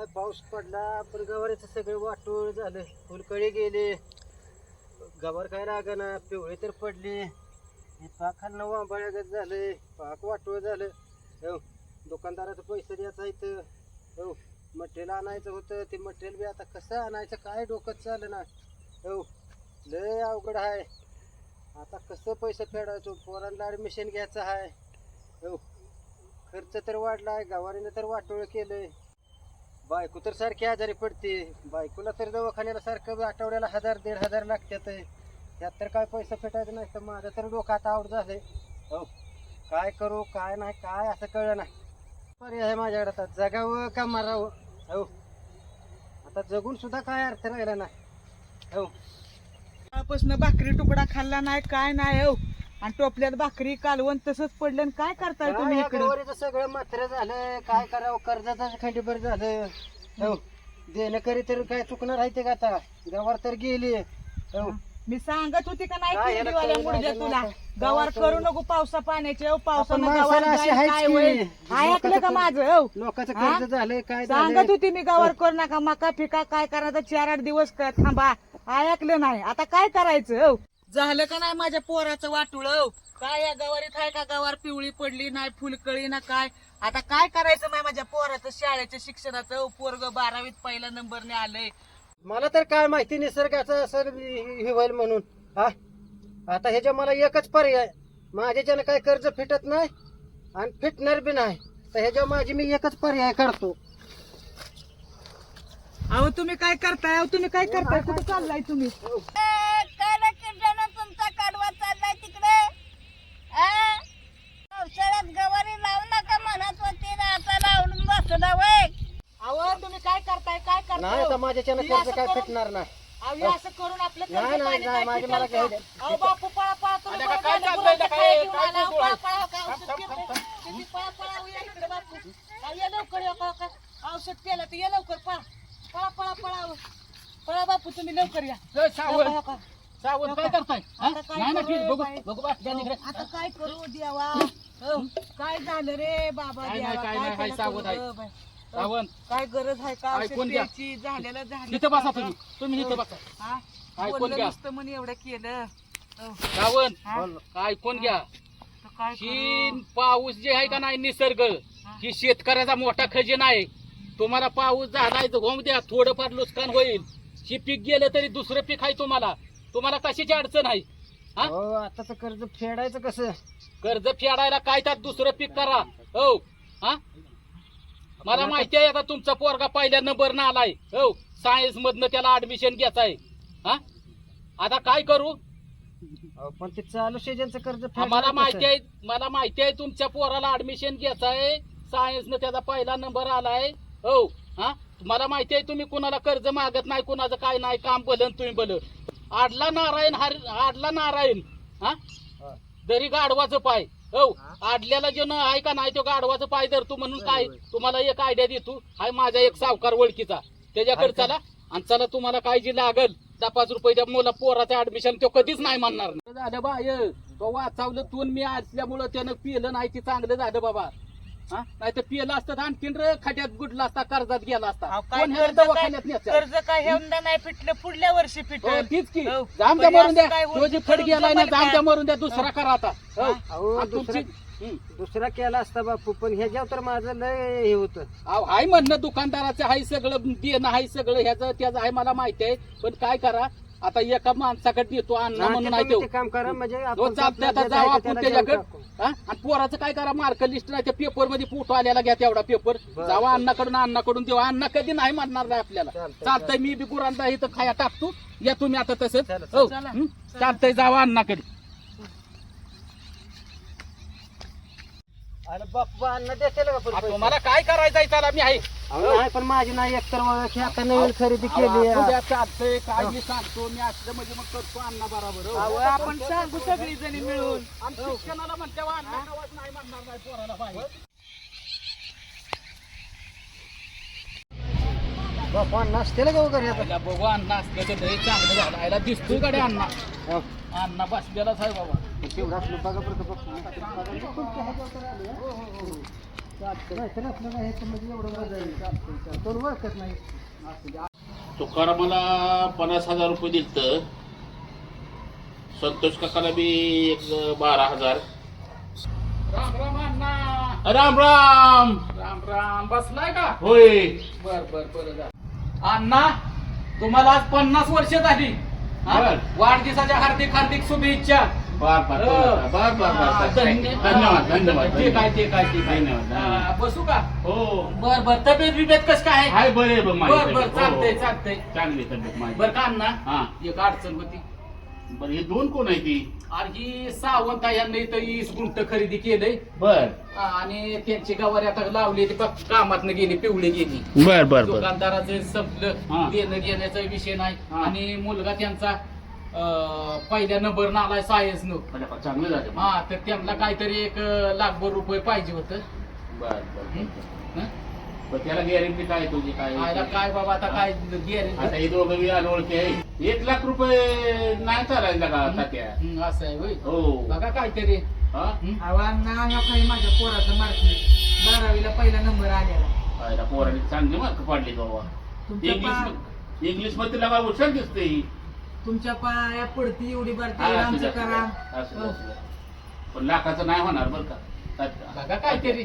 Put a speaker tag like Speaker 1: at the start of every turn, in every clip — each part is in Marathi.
Speaker 1: काय पाऊस पडला पण गवारीचं सगळं वाटोळ झालं. फुलकळी गेले. गवार काय ना पिवळी तर पडली. हे पाक खाल्लं वांबळ्यागत झालंय. पाक वाटोळ झालं. हो दुकानदाराचं पैसे द्यायचं इथं. हो मटेरियल आणायचं होतं. ते मटेरियल बी आता कसं आणायचं काय डोकं चाललं ना. हो लय अवघड आहे. आता कसं पैसे फेडायचो? पोरांना ॲडमिशन घ्यायचं आहे. हो खर्च तर वाढला आहे गवारीनं तर वाटोळ केलं आहे बायको तर सारखी आजारी पडते. बायकोला तर दवाखान्याला सारखं आठवड्याला हजार दीड हजार लागतात त्यात तर काय पैसा फेटायचं नाही तर माझं तर डोकं आता आवड झालंय. हो काय करू काय नाही काय असं कळलं नाही पर्याय आहे माझ्याकडे आता. जगावं का मारावं? हो. आता जगून सुद्धा काय अर्थ राहिला नाही. हो.
Speaker 2: पासून भाकरी तुकडा खाल्ला नाही काय नाही हो. आणि टोपल्यात भाकरी कालवण तसंच पडलं आणि काय करताय
Speaker 1: काय
Speaker 2: तुम्ही
Speaker 1: या
Speaker 2: इकडे?
Speaker 1: गवारीचं सगळं मात्र झालं. काय करावं? कर्जाचं खंडीभर झालं. हो. देणं करी तर काय चुकणार आहे ते का आता? गवार तर गेली. हो.
Speaker 2: मी सांगत होती का नाही
Speaker 1: काय याला
Speaker 2: केंद्रीवाल्या
Speaker 1: कळलं
Speaker 2: मुडद्या
Speaker 1: नाही
Speaker 2: तुला. गवार करू नको पावसा पाण्याचे हो
Speaker 1: आपण
Speaker 2: पावसानं
Speaker 1: माणसाला
Speaker 2: गवार
Speaker 1: अशी
Speaker 2: जाईल,
Speaker 1: आहेच
Speaker 2: काय
Speaker 1: की.
Speaker 2: होईल? ऐकलं का माझं हो?
Speaker 1: लोकांचं
Speaker 2: हा?
Speaker 1: कर्ज झालंय काय
Speaker 2: सांगत
Speaker 1: झालंय
Speaker 2: होती मी गवार करू नका मका पिका काय करायचं चार आठ दिवस क- थांबा. ऐकलं नाही. आता काय करायचं हो? झालं का नाही माझ्या पोराचं वाटुळ? हो काय या गवारीत आहे का गवार? पिवळी पडली नाही फुलकळी ना काय? आता काय करायचं नाही माझ्या पोराचं शाळेच्या शिक्षणाचं? हो, पोरग बारावीत पहिला नंबरने आलंय.
Speaker 1: मला तर काय माहिती निसर्गाचं हे हे होईल म्हणून. हा? आता ह्याच्या मला एकच पर्याय. माझ्याच्यानं काय कर्ज फिटत नाही आणि फिटणार बी नाही तर ह्याच्या माझी मी एकच पर्याय काढतो.
Speaker 2: अहो तुम्ही काय करताय? अहो तुम्ही काय करताय? कुठं चाललाय तुम्ही
Speaker 3: काय किर्जन तुमचा कडवा चाललाय तिकडे आ? पावसाळ्यात गवारी लावू नका म्हणत होती ना आता लावून बसला वय
Speaker 2: अहो तुम्ही काय करताय काय
Speaker 1: नाही
Speaker 2: करताय
Speaker 1: तर माझ्याच्यानं कर्ज काय फिटणार नाही
Speaker 2: अहो असं करून आपलं कर्ज
Speaker 1: नाही, नाही,
Speaker 2: पाणी
Speaker 1: नाही,
Speaker 2: काय
Speaker 1: माझी
Speaker 2: फिटलं
Speaker 1: मला
Speaker 2: का?
Speaker 1: काय-
Speaker 2: अहो बापू पळा पळा तुम्ही
Speaker 4: आता
Speaker 2: बरं
Speaker 4: काय
Speaker 2: झालं,
Speaker 4: चाललंय
Speaker 2: गुरांचं
Speaker 4: काय-
Speaker 2: खायला घेऊन
Speaker 4: काय
Speaker 2: आला.
Speaker 4: कुठं आहे?
Speaker 2: पळा, पळा, काय औषध केलं? किती पळा, पळा, हो, या इकडे बापू. अहो, ये लवकर या, पळा, काय औषध केलं तर ये लवकर पळा पळा पळा पळा. पळा बापू तुम्ही लवकर या
Speaker 4: ए, सावंत
Speaker 2: लवकर, लवकर.
Speaker 4: सावंत काय करताय हा?
Speaker 2: आता काय
Speaker 4: नाही ना
Speaker 2: करू
Speaker 4: ठीक बघू
Speaker 2: बाई?
Speaker 4: बघू बा द्या इकडे.
Speaker 2: आता काय करू देवा हो, काय झालं रे बाबा
Speaker 4: काय नाही,
Speaker 2: देवा,
Speaker 4: काय नाही, हाय
Speaker 2: त्याला
Speaker 4: सावध आहे.
Speaker 2: बाई?
Speaker 4: सावंत.
Speaker 2: काय गरज आहे का
Speaker 4: ऐकून घ्या.
Speaker 2: प्यायची? झालेलं झालं
Speaker 4: इथं बसा तुम्ही. तुम्ही इथं बसा.
Speaker 2: हा?
Speaker 4: ऐकून
Speaker 2: बोललं
Speaker 4: घ्या.
Speaker 2: नुसतं म्हणे एवढं केलं. हो,
Speaker 4: सावंत.
Speaker 2: हा?
Speaker 4: ऐकून घ्या.
Speaker 2: तर काय
Speaker 4: ही
Speaker 2: करू?
Speaker 4: पाऊस जे आहे का नाही निसर्ग ही. शेतकऱ्याचा मोठा खजिना आहे. तुम्हाला पाऊस झालाय तर होऊन द्या. थोडंफार नुकसान होईल. ही पीक गेलं तरी दुसरं पीक आहे तुम्हाला. तुम्हाला कशाची अडचण आहे? हा?
Speaker 1: हो आताच कर्ज फेडायचं कसं?
Speaker 4: कर्ज फेडायला काय त्यात दुसरं पीक करा. हो. हा? मला माहिती आहे आता तुमचा पोरगा पहिल्या नंबर ना आलाय. हो सायन्स मधनं त्याला ऍडमिशन घ्यायचं आहे हा? आता काय करू?
Speaker 1: अहो, पण ते चालू सीजनचं कर्ज
Speaker 4: मला माहिती? आहे मला माहिती आहे तुमच्या पोराला ऍडमिशन घ्यायचं आहे सायन्सनं त्याचा पहिला नंबर आलाय. हो हा? मला माहिती आहे तुम्ही कुणाला कर्ज मागत नाही कुणाचं काय नाही काम आणि तुम्ही भलं. आडला नारायण हर आडला नारायण हा?
Speaker 1: हा.
Speaker 4: दरी गाढवाचं पाय. हो आडल्याला जे न आहे का नाही तो गाढवाचं पाय धरतो म्हणून काय? तुम्हाला एक आयडिया देतो हाय माझा एक सावकार ओळखीचा. त्याच्याकडे? चला आणि चला तुम्हाला काय जी लागल दहा पाच रुपये त्या मुला पोराचं ऍडमिशन तो कधीच नाही म्हणणार नाही. झालं बाय. तो वाचावलं तू आणि मी असल्यामुळं त्यानं पिलं नाही ते चांगलं झालं बाबा. नाही तर पिलं असतं तर आणखीन रे खड्यात गुडला असता कर्जात गेला असता.
Speaker 2: अहो, काय
Speaker 4: कोण ह्याला
Speaker 2: कर्ज काय-
Speaker 4: दवाखान्यात न्यायचं?
Speaker 2: कर्ज काय? नाही फिटलं पुढल्या वर्षी
Speaker 4: हो,
Speaker 2: फिटल
Speaker 4: तीच की.
Speaker 2: हो.
Speaker 4: जाम द्या
Speaker 2: पण
Speaker 4: मरून द्या.
Speaker 2: असं काय
Speaker 4: तो जे
Speaker 2: होतं,
Speaker 4: फड गेलाय ना
Speaker 2: जमल
Speaker 4: जाम
Speaker 2: का?
Speaker 4: द्या मरून द्या दुसरा करा आता. हो.
Speaker 1: अहो
Speaker 4: आणि
Speaker 1: दुसरा
Speaker 4: तुमची हं.
Speaker 1: दुसरा केला असता बापू पण ह्याच्यावर तर माझं लय हे होतं.
Speaker 4: अहो, हाय म्हणणं दुकानदाराचं हाय सगळं देणं हाय सगळं ह्याचं त्याचं आहे मला माहिती आहे. पण काय करा? आता एका माणसाकडे देतो अण्णा
Speaker 1: ते
Speaker 4: म्हणून आहे
Speaker 1: तुम्ही
Speaker 4: तो.
Speaker 1: काम करा म्हणजे
Speaker 4: तो चालतंय आता जाऊ आपण त्याच्याकडे. हा? पोराचं काय करा मार्क लिस्ट नाही त्या पेपरमध्ये फोटो आलेला घ्या तेवढा पेपर. जावा अण्णाकडून अण्णाकडून देवा. अण्णा कधी नाही म्हणणार नाही आपल्याला.
Speaker 1: चालतंय,
Speaker 4: मी बी गुरांदा इथं खाया टाकतो. या तुम्ही आता तसंच. हं? चालतंय जावा अण्णाकडे
Speaker 1: अरे बाप्पा अन्न देते का पण
Speaker 4: आ,
Speaker 1: पैसे?
Speaker 4: तुम्हाला काय करायचंय चला मी आहे.
Speaker 1: नाही पण माझी नाही एकतर ओळख ही आता नवीन खरेदी केली आहे.
Speaker 4: उद्या चालतंय. काय मी सांगतो मी असलं म्हणजे मग करतो अण्णा बरोबर. हो.
Speaker 2: आपण सांगू सगळी जणी मिळून.
Speaker 4: आणि शिक्षणाला म्हणते वा, अण्णा गावात नाही म्हणणार नाही पोराला
Speaker 1: बाप्पा अन्न असते का वगैरे आता?
Speaker 4: पहिला बघू अण्णा असलं तर लय चांगलं झालं. आयला दिसतोय गाडी अण्णा?
Speaker 1: हो.
Speaker 4: अण्णा बसलेलाच आहे बाबा.
Speaker 1: तेवढं एवढं मजा येईल ओळखत नाही
Speaker 5: तुकारामाला पन्नास हजार रुपये दिलत. संतोष काकाला बी एक बारा हजार.
Speaker 4: राम राम अण्णा.
Speaker 5: राम राम.
Speaker 4: राम राम. बसलाय का?
Speaker 5: होय.
Speaker 4: बर बर बर जा. अण्णा तुम्हाला आज पन्नास वर्ष झाली. हा?
Speaker 5: बर.
Speaker 4: वाढदिवसाच्या हार्दिक हार्दिक शुभेच्छा.
Speaker 5: बर बर
Speaker 4: हो.
Speaker 5: बर बर
Speaker 4: हा,
Speaker 5: बर
Speaker 4: धन्य-
Speaker 5: धन्यवाद धन्यवाद
Speaker 4: ठीक आहे ठीक आहे ठीक आहे.
Speaker 5: धन्यवाद, धन्यवाद.
Speaker 4: हा, बसू का?
Speaker 5: हो.
Speaker 4: बर बर. तब्येत बिब्येत कस काय? आहे?
Speaker 5: हाय बरे बघ माझी
Speaker 4: बर बर.
Speaker 5: तब्येत.
Speaker 4: चालतंय
Speaker 5: हो.
Speaker 4: चालतंय
Speaker 5: चांगली तब्येत माझी
Speaker 4: बर का अण्णा?
Speaker 5: हा.
Speaker 4: एक अडचण होती.
Speaker 5: बर हे दोन कोण आहे ती?
Speaker 4: आणि ही सावंत यांनी इथं वीस गुंट खरेदी केलंय.
Speaker 5: बर.
Speaker 4: आणि त्यांची गवारी आता लावली ती कामात गेली पिवळी गेली.
Speaker 5: बर बर
Speaker 4: दुकानदाराचं
Speaker 5: हा.
Speaker 4: संपलं देणं घेण्याचा विषय नाही.
Speaker 5: हा.
Speaker 4: आणि मुलगा त्यांचा अं, पहिल्या नंबर आलाय सायन्स न
Speaker 5: चांगलं झालं
Speaker 4: हा तर त्यांना काहीतरी एक अं, लाखभर रुपये पाहिजे होतं.
Speaker 5: बर बर.
Speaker 4: हं?
Speaker 5: बर त्याला गॅरंटी काय तुझी? काय
Speaker 4: आयला काय बाबा आता काय
Speaker 5: आता
Speaker 4: गॅरेंटी
Speaker 5: हे दोघं बी अनोळखी आहे. एक लाख रुपये नाही चालायला का तात्या
Speaker 4: असं आहे होय.
Speaker 5: हो.
Speaker 4: बघा काहीतरी.
Speaker 5: हा?
Speaker 4: हं?
Speaker 2: ह्या काही माझ्या पोराचं बारावीला पहिला नंबर आलेला.
Speaker 5: पाहिला पोराने चांगली मार्क पाडली बाबा.
Speaker 2: तुमच्या
Speaker 5: इंग्लिश
Speaker 2: पा-
Speaker 5: इंग्लिशमध्ये लगा हुशार दिसते ही.
Speaker 2: तुमच्या पाया पडती एवढी बारती
Speaker 5: असू
Speaker 2: आमचं
Speaker 5: द्या, असू
Speaker 2: करा
Speaker 5: द्या, असू द्या, असू द्या. पण लाखाचं नाही होणार बरं का.
Speaker 4: बघा काहीतरी.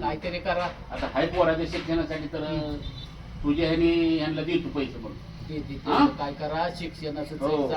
Speaker 4: काहीतरी करा
Speaker 5: आता हाय पोराच्या शिक्षणासाठी तर तुझ्या ह्याने ह्यांना देतो पैसे मग
Speaker 4: ते-
Speaker 5: हा?
Speaker 4: काय करा शिक्षणाचं
Speaker 5: हो.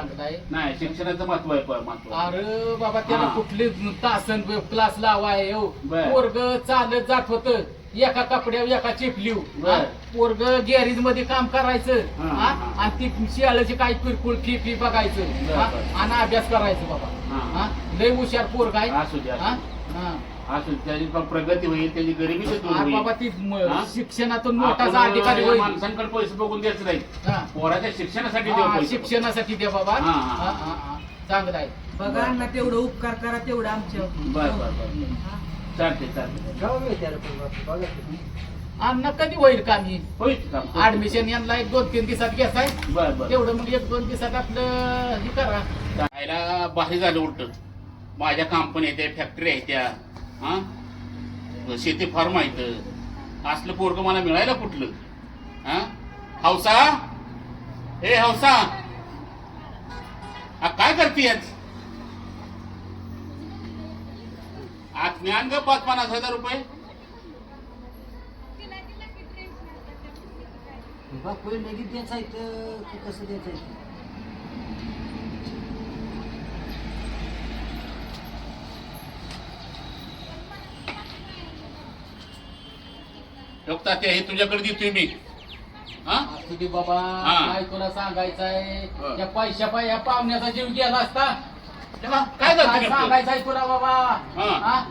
Speaker 5: नाही शिक्षणाचं महत्त्व आहे प- महत्त्व
Speaker 4: अरे बाबा त्याला
Speaker 5: हा.
Speaker 4: कुठले तासन क्लास लावाय हो
Speaker 5: बर.
Speaker 4: पोरग चालत जात होत एका कपड्यावर एका चिपलीव
Speaker 5: बर.
Speaker 4: पोरग गॅरेजमध्ये काम करायचं
Speaker 5: हा,
Speaker 4: हा?
Speaker 5: हा.
Speaker 4: आणि ती शिळाची काही किरकोळ फी फी बघायचं
Speaker 5: बर,
Speaker 4: हा?
Speaker 5: बर.
Speaker 4: आणि अभ्यास करायचं बाबा
Speaker 5: हा.
Speaker 4: हा? लय हुशार पोरग आहे
Speaker 5: असू द्या
Speaker 4: हा? हा.
Speaker 5: द्या. असू. त्याची पण प्रगती होईल त्याची गरिबी तर दूर
Speaker 4: अरे
Speaker 5: होईल
Speaker 4: बाबा ती म-
Speaker 5: हा?
Speaker 4: शिक्षणातून
Speaker 5: आपण
Speaker 4: मोठाचा अधिकारी
Speaker 5: या
Speaker 4: होईल
Speaker 5: माणसांकडे पैसे बघून द्यायचं नाही
Speaker 4: हा.
Speaker 5: पोराच्या शिक्षणासाठी देऊ
Speaker 4: हा,
Speaker 5: पैसे.
Speaker 4: शिक्षणासाठी द्या बाबा
Speaker 5: हा, हा.
Speaker 4: हा, हा, हा. चांगलं आहे
Speaker 2: बघा ना तेवढं उपकार करा तेवढं आमच्या
Speaker 5: बर
Speaker 2: हा.
Speaker 5: चालते चालते
Speaker 1: पण बघा.
Speaker 4: अण्णा कधी होईल का मी
Speaker 5: होईल.
Speaker 4: ऍडमिशन यांना एक दोन तीन दिवसात घेताय
Speaker 5: बर बर
Speaker 4: तेवढं मग एक दोन दिवसात आपलं हे करा
Speaker 5: जायला भारी झालं उलट माझ्या कंपनी आहेत फॅक्टरी आहेत त्या हा? शेती फार्म आहेत असलं पोरग मला मिळायला कुठलं? हा? हौसा? हे हौसा! आ, काय आज ज्ञान ग पाच पन्नास हजार रुपये.
Speaker 1: बाप लगेच द्यायचं कसं द्यायचं
Speaker 5: लोक तात्या हे तुझ्याकडे देतोय मी हा
Speaker 4: तुझी बाबा
Speaker 5: हा.
Speaker 4: काय तुला सांगायचंय
Speaker 5: हा.
Speaker 4: या पैशा पाय या पाहुण्याचा जीव गेला असता
Speaker 5: तेव्हा काय झालं
Speaker 4: काय
Speaker 5: नेमकं?
Speaker 4: सांगायचंय तुला बाबा
Speaker 5: हा.
Speaker 4: हा?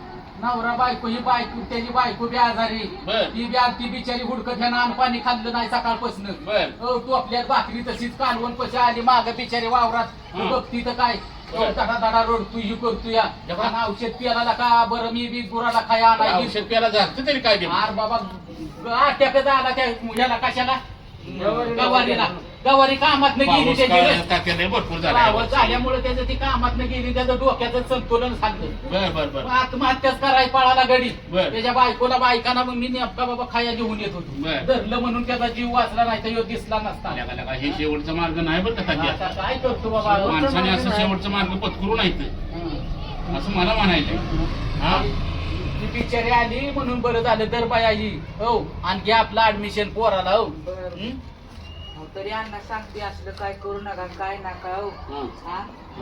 Speaker 4: नवरा बायको ही बायको त्याची बायको बी आजारी
Speaker 5: बर.
Speaker 4: ती बी ती बिचारी हुडकत ह्यानं अन्न पाणी खाल्लं नाही सकाळपासून
Speaker 5: बर.
Speaker 4: हो तू आपल्या भाकरी तशीच कालवण कशी आली माग बिचारी वावरात तू
Speaker 5: हा.
Speaker 4: बघती तर काय. धडा धडा रडतू ही करतू या.
Speaker 5: जेव्हा-
Speaker 4: आणि औषध पियाला का बरं मी बी गुराला खाय आणायची
Speaker 5: औषध प्यायला जास्त तरी काय
Speaker 4: आर बाबा अटॅक आला त्या याला कशाला? गवारीला. गवारी कामात गेली त्याची
Speaker 5: लय भरपूर झाला.
Speaker 4: झाल्यामुळे त्याचं ती कामात गेली त्याचं डोक्याचं संतुलन सांगलं
Speaker 5: बर बर बर.
Speaker 4: आत्महत्याच कराय पळाला गडी. त्याच्या बायकोला बायकांना मग मी नेमका बाबा खाया घेऊन येत होतो.
Speaker 5: बर.
Speaker 4: धरलं म्हणून त्याचा जीव वाचला नाही तर दिसला नसता.
Speaker 5: हे शेवटचा मार्ग नाही बरं का
Speaker 4: आता
Speaker 5: तात्या?
Speaker 4: काय करतो बाबा?
Speaker 5: माणसाने असं शेवटचा मार्ग पत्करू नाही
Speaker 4: हं.
Speaker 5: असं मला म्हणायचंय. हा?
Speaker 4: ती बिचारी आली म्हणून बरं झालं दर बाया ही हो आणखी आपलं ऍडमिशन पोराला हो. हं?
Speaker 2: तरी अण्णा सांगते असलं काय करू नका काय नका हो.
Speaker 5: हं.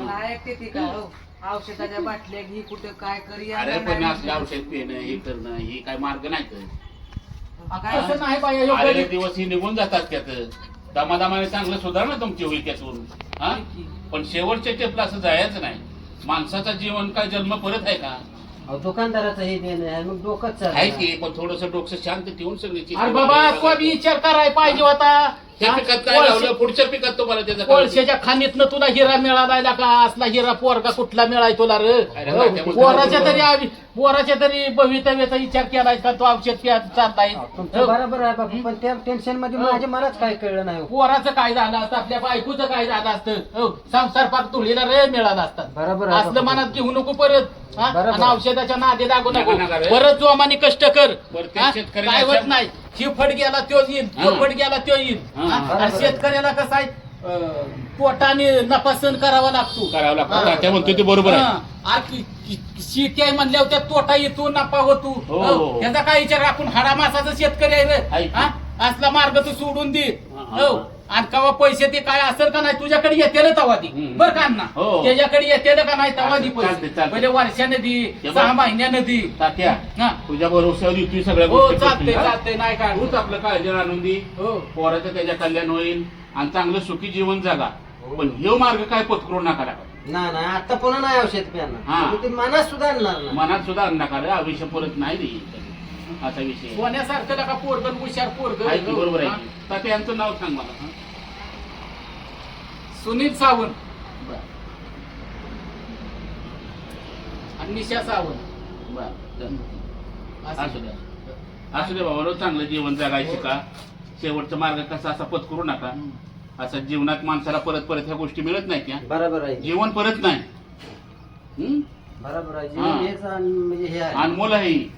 Speaker 2: हा ऐकते ती का हो औषधाच्या बाटल्या घे कुठं काय करी
Speaker 5: अरे पण असलं औषध पिणं हे करणं हे काय मार्ग नाही तर.
Speaker 2: काय?
Speaker 4: असं नाही बाया ह्यो
Speaker 5: आलेले
Speaker 4: गरीब-
Speaker 5: दिवस ही निघून जातात त्यात. दमादमाने चांगलं सुधारणा तुमची होईल त्याच्यावरून हा? पण शेवटच्या टेपला असं जायचं नाही. माणसाचा जीवन काय जन्म परत आहे का?
Speaker 1: अहो, दुकानदाराचं हे देणं आहे मग डोकंच
Speaker 5: आहे की पण थोडस डोकं शांत ठेवून सगळी
Speaker 4: अरे बाबा बी विचार करायला पाहिजे होता.
Speaker 5: ह्या
Speaker 4: हा?
Speaker 5: पिकात काय लावलं? पुढच्या पिकात तुम्हाला त्याचा काय
Speaker 4: कोळशाच्या खाणीतनं तुला हिरा मिळाला का? असला हिरा पोरगा कुठला मिळाय तुला रे?
Speaker 5: त्यामुळे
Speaker 4: पोराच्या तरी आवी- पोराच्या तरी भवितव्याचा विचार केलाय का तो औषध चाललाय
Speaker 1: तुमचं बरोबर आहे बाबा पण त्या टेन्शनमध्ये
Speaker 4: हो.
Speaker 1: माझ्या मलाच काय कळलं नाही हो.
Speaker 4: पोराचं काय झालं असतं आपल्या बायकोचं काय झालं असतं हो, संसार पार तुळीला रे मिळाला असतात
Speaker 1: बरोबर आहे
Speaker 4: असलं. मनात घेऊ नको परत हा?
Speaker 1: बरोबर
Speaker 4: आणि
Speaker 1: आहे.
Speaker 4: औषधाच्या नादी लागू नको
Speaker 5: नका, रे.
Speaker 4: परत जोमाने कष्ट कर हा? काय होत नाही ही गेला तो येईल तो
Speaker 5: हा.
Speaker 4: फड गेला तो येईल
Speaker 5: हा,
Speaker 4: हा? आणि. शेतकऱ्याला कसं आहे पोटाने नफा सहन करावा लागतो
Speaker 5: करावं लागतं
Speaker 4: हा.
Speaker 5: तात्या म्हणतो ते बरोबर आहे
Speaker 4: हा. आ, कि- कि- शेती आहे म्हणल्यावर त्या तोटा येतो नफा होतो
Speaker 5: हो,
Speaker 4: हो.
Speaker 5: हो.
Speaker 4: त्याचा काय विचार आपण हाडा मासाचा शेतकरी आहे
Speaker 5: आहे
Speaker 4: रे
Speaker 5: की.
Speaker 4: हा? असला मार्ग तू सोडून दे
Speaker 5: हा, हा,
Speaker 4: हो आणि कवा पैसे ते काय असेल का नाही तुझ्याकडे येते तवा दी
Speaker 5: हम्म.
Speaker 4: बर का अण्णा
Speaker 5: हो.
Speaker 4: त्याच्याकडे येते का नाही तवा दी
Speaker 5: चालतंय,
Speaker 4: पैसे
Speaker 5: चालतंय.
Speaker 4: पहिले वर्षाने दी
Speaker 5: बघ.
Speaker 4: सहा महिन्याने दी
Speaker 5: तात्या
Speaker 4: हा
Speaker 5: तुझ्या भरोश्यावर येतोय सगळ्या
Speaker 4: हो
Speaker 5: गोष्टी
Speaker 4: चालते
Speaker 5: हा?
Speaker 4: चालते नाही काय
Speaker 5: तूच आपलं काळजी आणून दे
Speaker 4: हो
Speaker 5: पोराचं त्याच्या कल्याण होईल आणि चांगलं सुखी जीवन जगा पण ह्यो मार्ग काय पत्करू नका लागा.
Speaker 1: ना ना आता पुन्हा नाही औषध
Speaker 5: हा.
Speaker 1: ते मनात सुद्धा आणणार
Speaker 5: मनात सुद्धा नका रे आयुष्य परत नाही रे असा विषय आहे.
Speaker 4: सोन्यासारखं का पोरगण हुशार पोरग
Speaker 5: आहे की बरोबर आहे की. तात्या यांचं नाव सांग मला हा?
Speaker 4: सुनील सावंत
Speaker 5: बरं,
Speaker 4: आणि निशा सावंत
Speaker 5: बरं, चल.
Speaker 4: असं.
Speaker 5: द्या असू दे बाबा चांगलं जीवन जगायचं शिका शेवटचा मार्ग कसा असा पत्करू नका असं जीवनात माणसाला परत परत ह्या गोष्टी मिळत नाही त्या
Speaker 1: बरोबर आहे
Speaker 5: जीवन परत नाही हं?
Speaker 1: बरोबर आहे
Speaker 5: हा.
Speaker 1: जीवन हेच आणि म्हणजे हे आहे
Speaker 5: अनमोल आहे ही.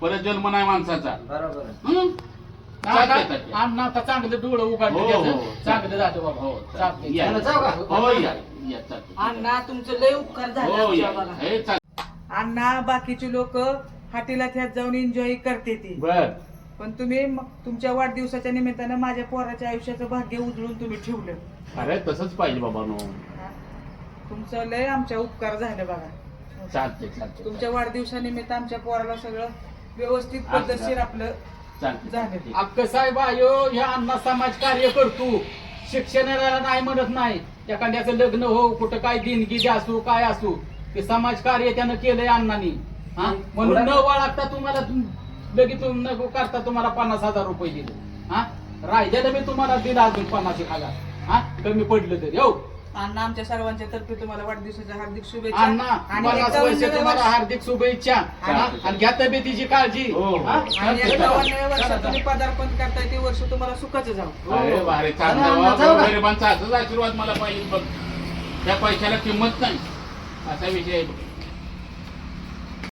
Speaker 5: परत जन्म नाही माणसाचा
Speaker 1: बरोबर आहे
Speaker 5: हं? चालतंय
Speaker 4: आता चांगलं डोळं
Speaker 5: हो,
Speaker 4: उघडलं
Speaker 5: हो,
Speaker 4: त्याचं.
Speaker 5: हो.
Speaker 4: चांगलं जातं बाबा
Speaker 5: हो
Speaker 4: चालतंय.
Speaker 5: चालतंय. या.
Speaker 1: चला, जाऊ का?
Speaker 5: हो या या चालतंय.
Speaker 2: अण्णा तुमचं लय उपकार झाले
Speaker 5: हो या
Speaker 2: आमच्या.
Speaker 5: हे
Speaker 2: अण्णा बाकीची लोक हाटीला त्यात जाऊन एन्जॉय करते ती
Speaker 5: बर
Speaker 2: पण तुम्ही तुमच्या वाढदिवसाच्या निमित्तानं माझ्या पोराच्या आयुष्याचं भाग्य उजळून तुम्ही ठेवलं.
Speaker 5: अरे तसंच पाहिजे बाबा नो
Speaker 2: हा? तुमचं लय आमच्या उपकार झाले बघा.
Speaker 5: चालते चालते
Speaker 2: तुमच्या वाढदिवसानिमित्त आमच्या पोराला सगळं व्यवस्थित. पद्धतशीर आपलं
Speaker 5: चालते
Speaker 2: झालं.
Speaker 4: अक्क साहेब आयो ह्या अण्णा समाज कार्य करतो. शिक्षणाला नाही म्हणत नाही. एखाद्याचं लग्न हो कुठं काय देणगी असू काय असू ते समाज कार्य त्यानं केलंय अण्णांनी. हा? म्हणून न वाळगता तुम्हाला तुम- लगेच तुम न करता तुम्हाला पन्नास हजार रुपये दिले. हा? राहिलेलं मी तुम्हाला दिलं अजून पन्नास एक हजार. हा? कमी पडलं तरी. हो.
Speaker 2: अण्णा आमच्या सर्वांच्या तर्फे तुम्हाला वाढदिवसाच्या हार्दिक शुभेच्छा
Speaker 4: अण्णा
Speaker 2: आणि
Speaker 4: पन्नास वर्ष
Speaker 2: एकावन्नाव्या
Speaker 4: तुम्हाला
Speaker 2: वर्ष-
Speaker 4: हार्दिक शुभेच्छा. हा? आणि घ्या तब्येतीची काळजी.
Speaker 5: हो, हो.
Speaker 4: हा?
Speaker 2: आणि एकावन्नाव्या वर्षात तुम्ही पदार्पण करताय ते वर्ष तुम्हाला सुखाचं जाऊ
Speaker 5: अरे
Speaker 1: का?
Speaker 5: गरिबांचा असंच आशीर्वाद मला पाहिजे. बघ त्या पैशाला किंमत नाही. असा विषय आहे. बघ.